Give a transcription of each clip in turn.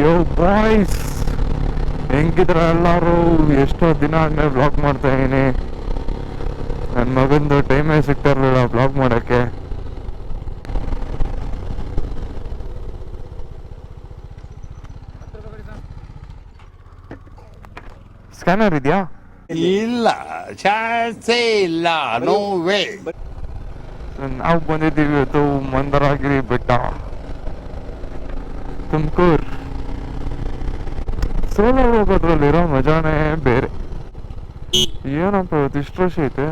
ಯೋ boys ಹೆಂಗಿದ್ರ ಎಲ್ಲರೂ? ಎಷ್ಟೋ ದಿನ ಆದ್ಮೇಲೆ ಬ್ಲಾಗ್ ಮಾಡ್ತಾ ಇದ್ದೀನಿ ನನ್ನ ಮಗಂದು ಟೈಮೇ ಸಿಗ್ತಿರಲಿಲ್ಲ ಬ್ಲಾಕ್ ಬ್ಲಾಗ್ ಮಾಡೋಕ್ಕೆ. ಸ್ಕ್ಯಾನರ್ ಇದೆಯಾ? ಇಲ್ಲ ಚಾನ್ಸೇ ಇಲ್ಲ ನೋ ವೇ ನಾವು ಬಂದಿದ್ದೀವಿ ಇವತ್ತು ಮಂದರಾಗಿರಿ ಬೆಟ್ಟ. ತುಮಕೂರ್. ಸೋಲೋ ಹೋಗೋದ್ರಲ್ಲಿರೋ ಮಜಾನೇ ಬೇರೆ. ಏನಪ್ಪ ಇವತ್ತು ಇಷ್ಟು ರಶ್ ಐತೆ?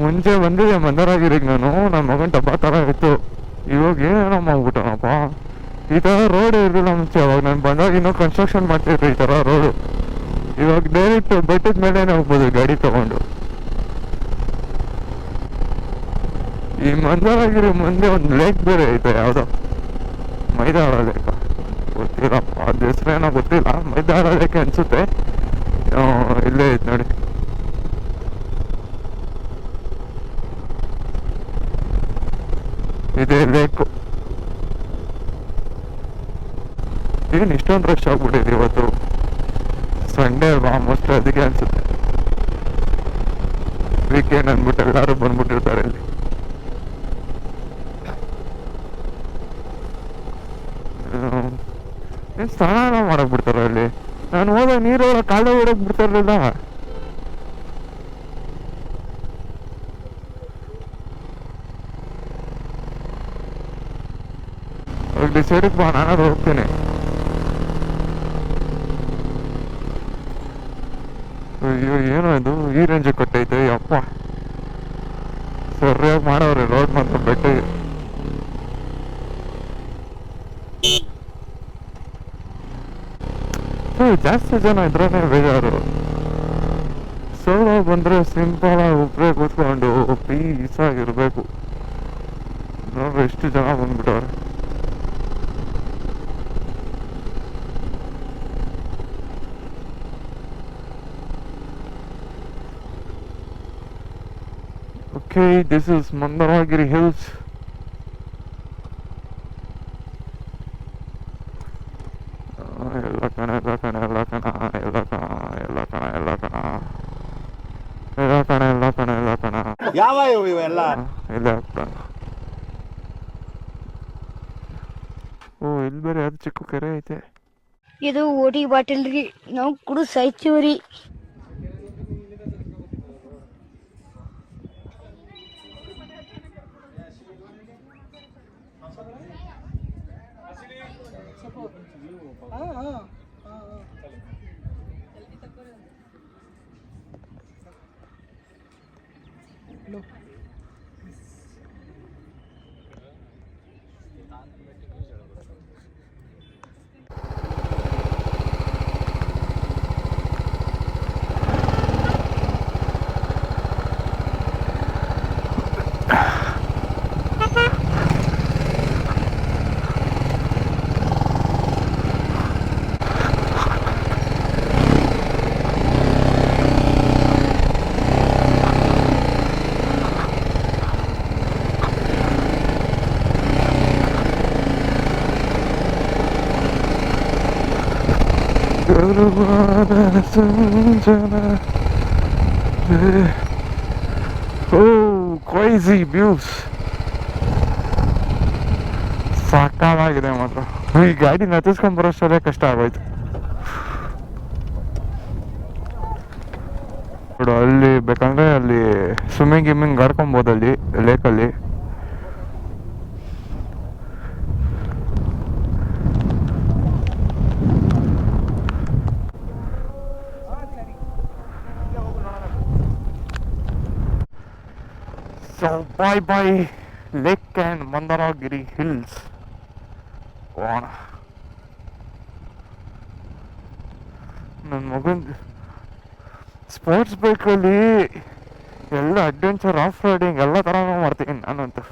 ಮುಂಚೆ ಬಂದಿದೆ ಮಂದರಾಗಿರಿಗೆ ನಾನು. ನನ್ನ ಮಗನ ಡಬ್ಬ ಥರ ಇತ್ತು. ಇವಾಗ ಏನೋ ಮಾಡ್ಬಿಟ್ಟನಪ್ಪ. ಈ ಥರ ರೋಡ್ ಇರಲಿಲ್ಲ ಮುಂಚೆ, ಅವಾಗ ನಾನು ಬಂದಾಗ ಇನ್ನೂ ಕನ್ಸ್ಟ್ರಕ್ಷನ್ ಮಾಡ್ತಿದ್ರು ಈ ಥರ ರೋಡು ಇವಾಗ ದಯವಿಟ್ಟು ಬೆಟ್ಟದ ಮೇಲೆನೇ ಹೋಗ್ಬೋದು ಗಾಡಿ ತಗೊಂಡು. ಈ ಮಂದರಾಗಿರಿ ಮುಂದೆ ಒಂದು ಲೇಕ್ ಬೇರೆ ಐತೆ ಯಾವುದೋ. ಮೈದಾಳ ಲೇಕ ಗೊತ್ತಿಲ್ಲಪ್ಪ, ಅದು ಹೆಸರೇನೋ ಗೊತ್ತಿಲ್ಲ. ಮೈದಾಳ ಲೇಕ್ ಅನ್ಸುತ್ತೆ ಇಲ್ಲೇ ಐತೆ ನೋಡಿ. ಇದೇ ಲೇಕು ಏನು ಇಷ್ಟೊಂದು ರಶ್ ಆಗ್ಬಿಟ್ಟಿದೆ ಇವತ್ತು? ಸಂಡೇ ಅಲ್ವಾ? ಆಲ್ಮೋಸ್ಟ್ ಅದಕ್ಕೆ ಅನ್ಸುತ್ತೆ. ವೀಕೆಂಡ್ ಅಂದ್ಬಿಟ್ಟು ಎಲ್ಲರೂ ಬಂದ್ಬಿಟ್ಟಿರ್ತಾರೆ ಇಲ್ಲಿ. ಏನು ಸ್ನಾನ ಮಾಡಕ್ ಬಿಡ್ತಾರ ಅಲ್ಲಿ ನಾನು ಹೋದ ನೀರೊಳಗೆ ಕಾಲು ಓಡಕ್ ಬಿಡ್ತಾರಲ್ಲ ಅಲ್ಲಿ ಡಿಸೈಡಿಗೆ ಬಾ ನಾನು ಹೋಗ್ತೀನಿ. ಅಯ್ಯೋ, ಏನೋ ಇದು? ಈ ರೇಂಜ್ ಕೊಟ್ಟೈತೆ ಅಪ್ಪ ಸರಿಯಾಗಿ ಮಾಡವ್ರೆ ರೋಡ್ ಮಾತ್ರ ಬೆಟ್ಟ. ಮತ್ತು ಜಾಸ್ತಿ ಜನ ಇದ್ರೇ ಬೇಜಾರು. ಸೋಲೋ ಬಂದರೆ ಸಿಂಪಲ್ ಒಬ್ಬರೇ ಕೂತ್ಕೊಂಡು ಪೀಸಾಗಿರಬೇಕು ನೋಡ್ರಿ ಎಷ್ಟು ಜನ ಬಂದ್ಬಿಟ್ಟವ್ರೆ okay this is Mandaragiri hills ಇವು ಇವೆಲ್ಲ? ಇಲ್ಲೇ ಓ ಇಲ್ಲಿ ಬೇರೆ ಅದು ಚಿಕ್ಕ ಕೆರೆ ಐತೆ? ಇದು ಓಡಿ ಬಾಟಲ್ ರೀ ನಾವು ಕುಡು ಸಾಯ್ತೀವ್ರಿ ejemplo ಸಂಜನ ಓ ಕ್ರೈಸಿ ವ್ಯೂಸ್ ಸಾಕಾಗಿದೆ ಮಾತ್ರ ಈ ಗಾಡಿ ನತಿಸ್ಕೊಂಡ್ ಬರೋಷ್ಟರೇ ಕಷ್ಟ ಆಗೋಯ್ತು ನೋಡು ಅಲ್ಲಿ ಬೇಕಂದ್ರೆ ಅಲ್ಲಿ ಸ್ವಿಮ್ಮಿಂಗ್ ಗಿಮ್ಮಿಂಗ್ ಆಡ್ಕೊಬೋದು ಅಲ್ಲಿ ಲೇಕಲ್ಲಿ So, bye bye, Lake and Mandaragiri Hills. ಹೋಗೋಣ ನನ್ನ ಮಗನ್ ಸ್ಪೋರ್ಟ್ಸ್ ಬೈಕಲ್ಲಿ ಎಲ್ಲ ಅಡ್ವೆಂಚರ್ ಆಫ್ ರೈಡಿಂಗ್ ಎಲ್ಲ ಥರ ಮಾಡ್ತೀನಿ ನಾನಂತೂ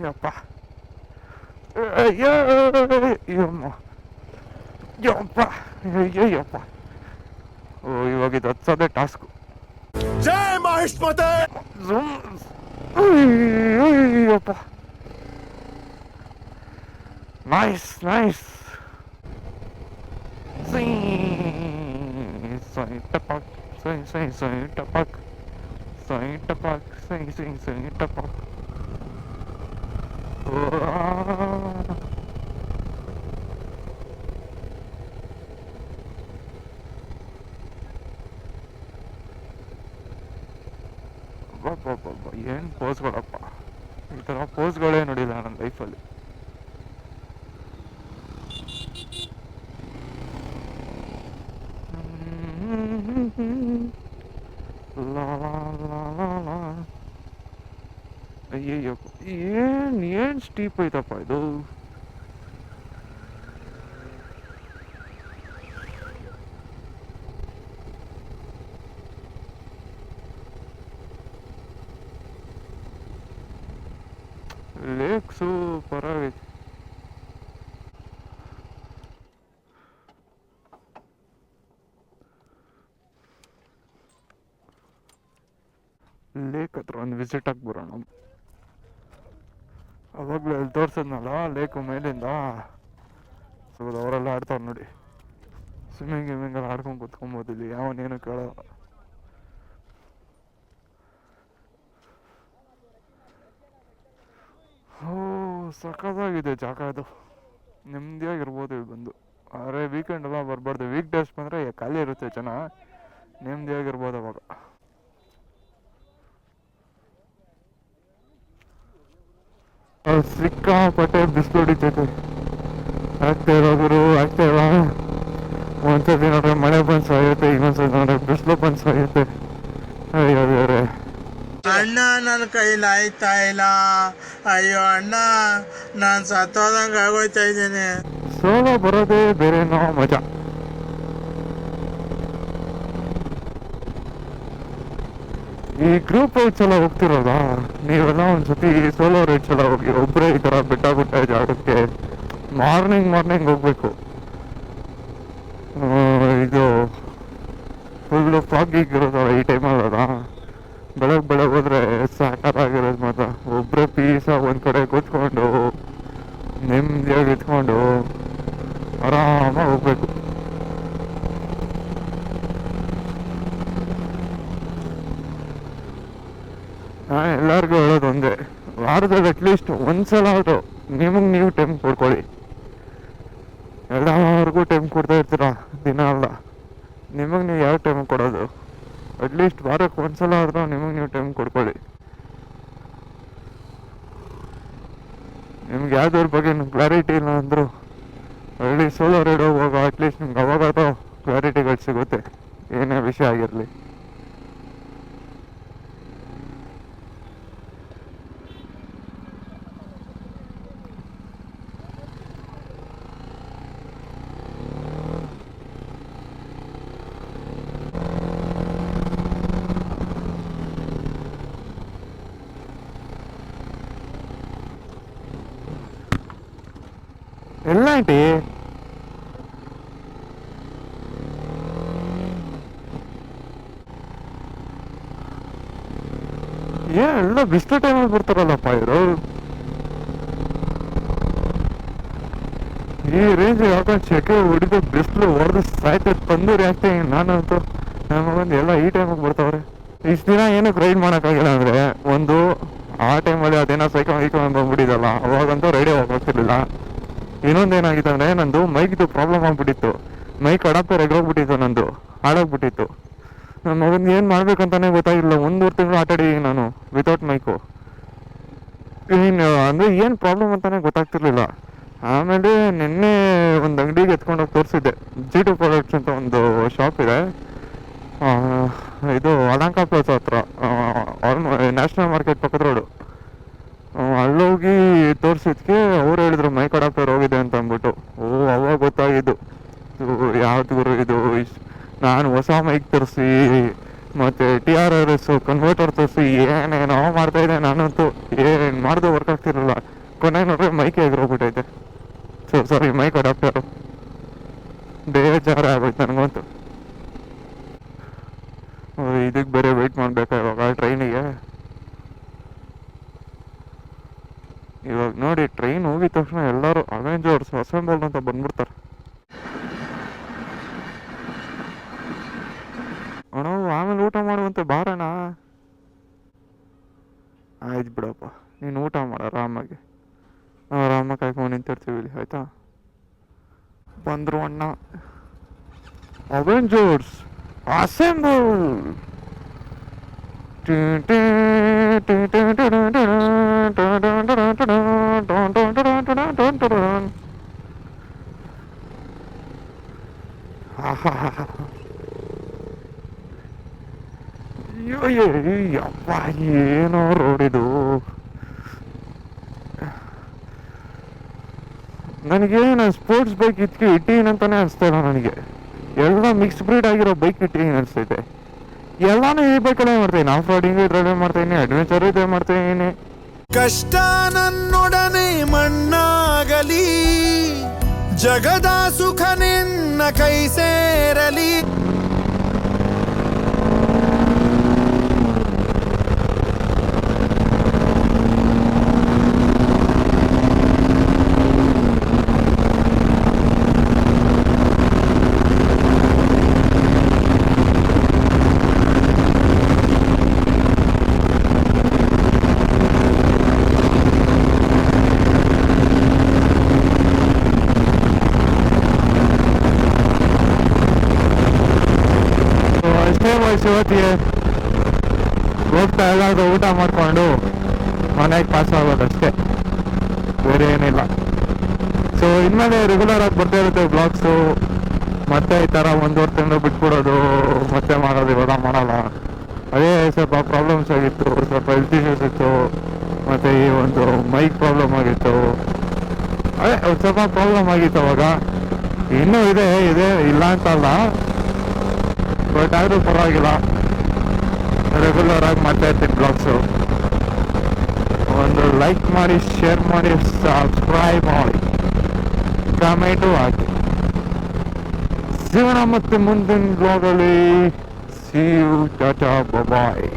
meu pá. Ai, ai, ai, opa, ai, ai, opa. Ui, o aguidão de sonho é casco. Jai, mais pote! Zum, ui, opa. Nice, nice. Sim, sonho tapac, sonho, sonho, sonho tapac. Sonho tapac, sonho, sonho, sonho tapac. ಏನು ಪೋಸ್ಗಳಪ್ಪ ಈ ಥರ ಪೋಸ್ಗಳೇ ನೋಡಿಲ್ಲ ನನ್ನ ಲೈಫಲ್ಲಿ ಅಯ್ಯಯ್ಯೋ ಏನ್ ಏನ್ steep ಐತಪ್ಪ ಇದು ಲೇಕ್ ಸೂಪರ್ ಆಗೈತಿ ಲೇಕ್ ಹತ್ರ ಒಂದು ವಿಸಿಟ್ ಹಾಕಿ ಬರೋಣ ಅವಾಗಲೂ ಅಲ್ಲಿ ತೋರಿಸಿದ್ನಲ್ಲ ಲೇಕು ಮೇಲಿಂದ. ಸೊ ಅವರೆಲ್ಲ ಆಡ್ತಾರೆ ನೋಡಿ. ಸ್ವಿಮ್ಮಿಂಗ್ ಗಿಮ್ಮಿಂಗ್ ಎಲ್ಲ ಆಡ್ಕೊಂಡು ಕುತ್ಕೊಂಬೋದು ಇಲ್ಲಿ. ಯಾವನೇನು ಕೇಳೋ ಓ, ಸಖತ್ತಾಗಿದೆ ಜಾಗ ಅದು ನೆಮ್ಮದಿಯಾಗಿರ್ಬೋದು ಇಲ್ಲಿ ಬಂದು. ಆದರೆ ವೀಕೆಂಡ್ ಎಲ್ಲ ಬರಬಾರ್ದು. ವೀಕ್ ಡೇಸ್ ಬಂದರೆ ಖಾಲಿ ಇರುತ್ತೆ ಜನ. ನೆಮ್ಮದಿಯಾಗಿರ್ಬೋದು ಅವಾಗ. ಸಿಕ್ಕಾಪಟ್ಟೆ ಬಿಸಿಲು ಹೊಡಿತೈತೆ ಆಗ್ತಾ ಇರೋದ್ರು ಆಗ್ತಾ ಇಲ್ಲ ಒಂದ್ಸತಿ ನೋಡ್ರೆ ಮಳೆ ಬಂದು ಸಾಯುತ್ತೆ ಇನ್ನೊಂದ್ಸತಿ ನೋಡ್ರೆ ಬಿಸಿಲು ಬಂದು ಸಾಯುತ್ತೆ. ಅಯ್ಯೋ ದೇವ್ರೆ. ಅಣ್ಣ ನನ್ನ ಕೈಲಿ ಆಯ್ತಾ ಇಲ್ಲ. ಅಯ್ಯೋ ಅಣ್ಣ ನಾನು ಸತ್ತೋದಂಗೆ ಆಗೋಯ್ತಾ ಇದ್ದೀನಿ. ಸೋಲೋ ಬರೋದೇ ಬೇರೆನೋ ಮಜಾ. ಈ ಗ್ರೂಪ್ ರೈಡ್ಸ್ ಎಲ್ಲ ಹೋಗ್ತಿರೋದಾ? ನೀವೆಲ್ಲ ಒಂದ್ಸತಿ ಸೋಲೋ ರೈಡ್ಸ್ ಎಲ್ಲ ಹೋಗಿ ಒಬ್ಬರೇ ಈ ಥರ ಬೆಟ್ಟ ಗುಡ್ಡ ಜಾಗಕ್ಕೆ ಮಾರ್ನಿಂಗ್ ಮಾರ್ನಿಂಗ್ ಹೋಗ್ಬೇಕು. ಇದು ಫುಲ್ಲು ಫಾಗಿಗೆ ಇರೋದಲ್ಲ ಈ ಟೈಮಲ್ಲ ಬೆಳಗ್ಗೆ ಬೆಳಗ್ಗೆ ಹೋದ್ರೆ ಸಾಕಾಗಿರೋದು ಮಾತ್ರ. ಒಬ್ಬರೇ ಪೀಸ ಒಂದು ಕಡೆ ಕೂತ್ಕೊಂಡು, ನೆಮ್ಮದಿಯಾಗಿ ಇಟ್ಕೊಂಡು ಆರಾಮಾಗಿ ಹೋಗ್ಬೇಕು ನಾನು ಎಲ್ಲರಿಗೂ ಹೇಳೋದು ಒಂದೇ, ವಾರದಲ್ಲಿ ಅಟ್ಲೀಸ್ಟ್ ಒಂದ್ಸಲ ಆದರೂ ನಿಮಗೆ ನೀವು ಟೈಮ್ ಕೊಡ್ಕೊಳ್ಳಿ. ಎಲ್ಲವರೆಗೂ ಟೈಮ್ ಕೊಡ್ತಾ ಇರ್ತೀರ? ದಿನ ಅಲ್ಲ. ನಿಮಗೆ ನೀವು ಯಾವ ಟೈಮ್ ಕೊಡೋದು? ಅಟ್ಲೀಸ್ಟ್ ವಾರಕ್ಕೆ ಒಂದ್ಸಲ ಆದರೂ ನಿಮಗೆ ನೀವು ಟೈಮ್ ಕೊಡ್ಕೊಳ್ಳಿ. ನಿಮ್ಗೆ ಯಾವುದ್ರ ಬಗ್ಗೆ ಕ್ಲಾರಿಟಿ ಇಲ್ಲ ಅಂದರು ಹಳ್ಳಿ ಸೋಲೋ ರೈಡ್ ಹೋಗುವಾಗ ಅಟ್ಲೀಸ್ಟ್ ನಿಮ್ಗೆ ಅವಾಗಾದರೂ ಕ್ಲಾರಿಟಿಗಳು ಸಿಗುತ್ತೆ. ಏನೇ ವಿಷಯ ಆಗಿರಲಿ. ಎಲ್ಲ ಆಂಟಿ. ಏನ್ ಎಲ್ಲ ಬಿಸ್ಲು ಟೈಮಲ್ಲಿ ಬರ್ತಾರಲ್ಲಪ್ಪ ಇವರು? ಈ ರೇಂಜ್ ಯಾಕೋ ಸೆಕೆ ಹೊಡಿದು ಬಿಸಿಲು ಹೊಡೆದು ಸಾಯ್ತು ತಂದೂರಿ ಆಗ್ತಾ ನಾನಂತೂ. ನಮಗೊಂದು ಎಲ್ಲ ಈ ಟೈಮಿಗೆ ಬರ್ತಾವ್ರೆ. ಇಷ್ಟು ದಿನ ಏನಕ್ಕೆ ರೈಡ್ ಮಾಡೋಕ್ಕಾಗಿಲ್ಲ ಅಂದರೆ ಒಂದು ಆ ಟೈಮಲ್ಲಿ ಅದೇನೋ ಸೈಕಲ್ ಗೈಕಲ್ ಬಂದ್ಬಿಟ್ಟಿದಲ್ಲ ಅವಾಗಂತೂ ರೈಡೇ ಹೋಗ್ತಿರ್ಲಿಲ್ಲ. ಇನ್ನೊಂದು ಏನಾಗಿತ್ತು ಅಂದರೆ ನಂದು ಮೈಕ್ದು ಪ್ರಾಬ್ಲಮ್ ಆಗ್ಬಿಟ್ಟಿತ್ತು. ಮೈಕ್ ಅಡಾಪ್ಟರ್ ಎಗ್ರೋಗ್ಬಿಟ್ಟಿತ್ತು ನಂದು. ಹಾಳಾಗ್ಬಿಟ್ಟಿತ್ತು. ನನ್ನ ಮಗನ ಏನು ಮಾಡ್ಬೇಕಂತಾನೆ ಗೊತ್ತಾಗಿಲ್ಲ. ಒಂದೂವರೆ ತಿಂಗಳು ಆಟಾಡಿದ್ದೀನಿ ನಾನು ವಿತೌಟ್ ಮೈಕು ಏನು, ಅಂದರೆ ಏನು ಪ್ರಾಬ್ಲಮ್ ಅಂತಾನೆ ಗೊತ್ತಾಗ್ತಿರ್ಲಿಲ್ಲ. ಆಮೇಲೆ ನಿನ್ನೆ ಒಂದು ಅಂಗಡಿಗೆ ಎತ್ಕೊಂಡೋಗಿ ತೋರಿಸಿದ್ದೆ. ಜಿ ಟು ಪ್ರಾಡಕ್ಟ್ಸ್ ಅಂತ ಒಂದು ಶಾಪ್ ಇದೆ. ಇದು ಅಲಂಕಾ ಪ್ಲೇಸ್ ಹತ್ರ. ನ್ಯಾಷನಲ್ ಮಾರ್ಕೆಟ್ ಪಕ್ಕದ ರೋಡು ಅಲ್ಲೋಗಿ ತೋರಿಸಿದ್ಕೆ ಅವ್ರು ಹೇಳಿದ್ರು, ಮೈ ಅಡಾಪ್ಟರ್ ಹೋಗಿದೆ ಅಂತ ಅಂದ್ಬಿಟ್ಟು. ಓ, ಅವಾಗ ಗೊತ್ತಾಗಿದ್ದು. ಯಾವ್ದು ಗುರು ಇದು? ನಾನು ಹೊಸ ಮೈಕ್ ತರಿಸಿ, ಮತ್ತು T R R S converter ತರಿಸಿ, ಏನೇನೋ ಮಾಡ್ತಾ ಇದ್ದೆ ನಾನಂತೂ. ಏನು ಮಾಡಿದೆ ವರ್ಕ್ ಆಗ್ತಿರಲಿಲ್ಲ. ಕೊನೆ ನೋಡ್ರೆ ಮೈಕ್ ಎಗ್ರೋಗ್ಬಿಟ್ಟೈತೆ ಸೊ ಸಾರಿ ಮೈಕ್ ಅಡಾಪ್ಟರು ಬೇಜಾರ ಆಗೋಯ್ತು ನನಗಂತೂ. ಇದಕ್ಕೆ ಬೇರೆ ವೆಯ್ಟ್ ಮಾಡಬೇಕಾ ಇವಾಗ? ಟ್ರೈನಿಗೆ? ಇವಾಗ ನೋಡಿ ಟ್ರೈನ್ ಹೋಗಿದ ತಕ್ಷಣ ಎಲ್ಲರೂ ಅವೆಂಜರ್ಸ್ ಅಸೆಂಬಲ್ ಅಂತ ಬಂದ್ಬಿಡ್ತಾರೆ. ಅಣ್ಣ, ಆಮೇಲೆ ಊಟ ಮಾಡುವಂತೆ ಬಾರಣ್ಣ. ಆಯ್ತು ಬಿಡಪ್ಪ, ನೀನು ಊಟ ಮಾಡ, ಆರಾಮಾಗಿ. ನಾವು ಆರಾಮಾಗಿ ಕಾಯ್ಕೊಂಡು ನಿಂತಿರ್ತೀವಿ ಇಲ್ಲಿ, ಆಯ್ತಾ? ಬಂದ್ರು ಅಣ್ಣ. ಅವೆಂಜರ್ಸ್ ಅಸೆಂಬಲ್ ಯಪ್ಪ ಏನೋ ರೋಡಿದು ಸ್ಪೋರ್ಟ್ಸ್ ಬೈಕ್ ಇದಕ್ಕೆ ಇಟ್ಟೀನಿ ಅಂತಾನೆ ಅನಿಸ್ತಾ ಇಲ್ಲ ನನಗೆ. ಎಲ್ಲ ಮಿಕ್ಸ್ ಬ್ರೀಡ್ ಆಗಿರೋ ಬೈಕ್ ಇಟ್ಟೀನಿ ಅನಿಸ್ತೈತೆ ಎಲ್ಲಾನು ಈ ಬೈಕಲ್ಲೇ ಮಾಡ್ತೀನಿ. ಆಫ್ ರೋಡಿಂಗ್ ಇದ್ರಲ್ಲೇ ಮಾಡ್ತೀನಿ ಅಡ್ವೆಂಚರ್ ಇದೇ ಮಾಡ್ತೀನಿ. ಕಷ್ಟ ನನ್ನೊಡನೆ ಮಣ್ಣಾಗಲಿ, ಜಗದ ಸುಖ ನಿನ್ನ ಕೈ ಸೇರಲಿ So, ಅಷ್ಟೇ ವಯಸ್ಸು ಇವತ್ತಿಗೆ ಹೋಗ್ತಾ ಎಲ್ಲಾದ್ರೂ ಊಟ ಮಾಡಿಕೊಂಡು ಮನೆಗೆ ಪಾಸ್ ಆಗೋದಷ್ಟೇ. ಬೇರೆ ಏನಿಲ್ಲ. ಸೊ ಇನ್ಮೇಲೆ ರೆಗ್ಯುಲರ್ ಆಗಿ ಬರ್ತಾ ಇರುತ್ತೆ ಬ್ಲಾಗ್ಸು ಮತ್ತೆ ಈ ಥರ ಒಂದೂವರೆ ತಿಂಗಳು ಬಿಟ್ಬಿಡೋದು, ಮತ್ತೆ ಮಾಡೋದು ಇವಾಗ ಮಾಡಲ್ಲ. ಅದೇ ಸ್ವಲ್ಪ ಪ್ರಾಬ್ಲಮ್ಸ್ ಆಗಿತ್ತು, ಸ್ವಲ್ಪ ಹೆಲ್ತ್ ಇಶ್ಯೂಸ್ ಇತ್ತು, ಮತ್ತೆ ಈ ಒಂದು ಮೈಕ್ ಪ್ರಾಬ್ಲಮ್ ಆಗಿತ್ತು. ಅದೇ, ಸ್ವಲ್ಪ ಪ್ರಾಬ್ಲಮ್ ಆಗಿತ್ತು ಅವಾಗ. ಇನ್ನೂ ಇದೆ ಇದೆ, ಇಲ್ಲ ಅಂತಲ್ಲ. ಬಟ್ ಆದರೂ ಪರವಾಗಿಲ್ಲ. ರೆಗ್ಯುಲರ್ ಆಗಿ ಮಾಡ್ತಾ ಇರ್ತೀನಿ ಬ್ಲಾಗ್ಸು ಒಂದು ಲೈಕ್ ಮಾಡಿ ಶೇರ್ ಮಾಡಿ ಸಬ್ಸ್ಕ್ರೈಬ್ ಮಾಡಿ. ಕಮೆಂಟು ಹಾಕಿ. ಜೀವನ ಮತ್ತು ಮುಂದಿನ ಬ್ಲಾಗಲ್ಲಿ ಸಿ ಯು ಟಾಟಾ ಬಾಯ್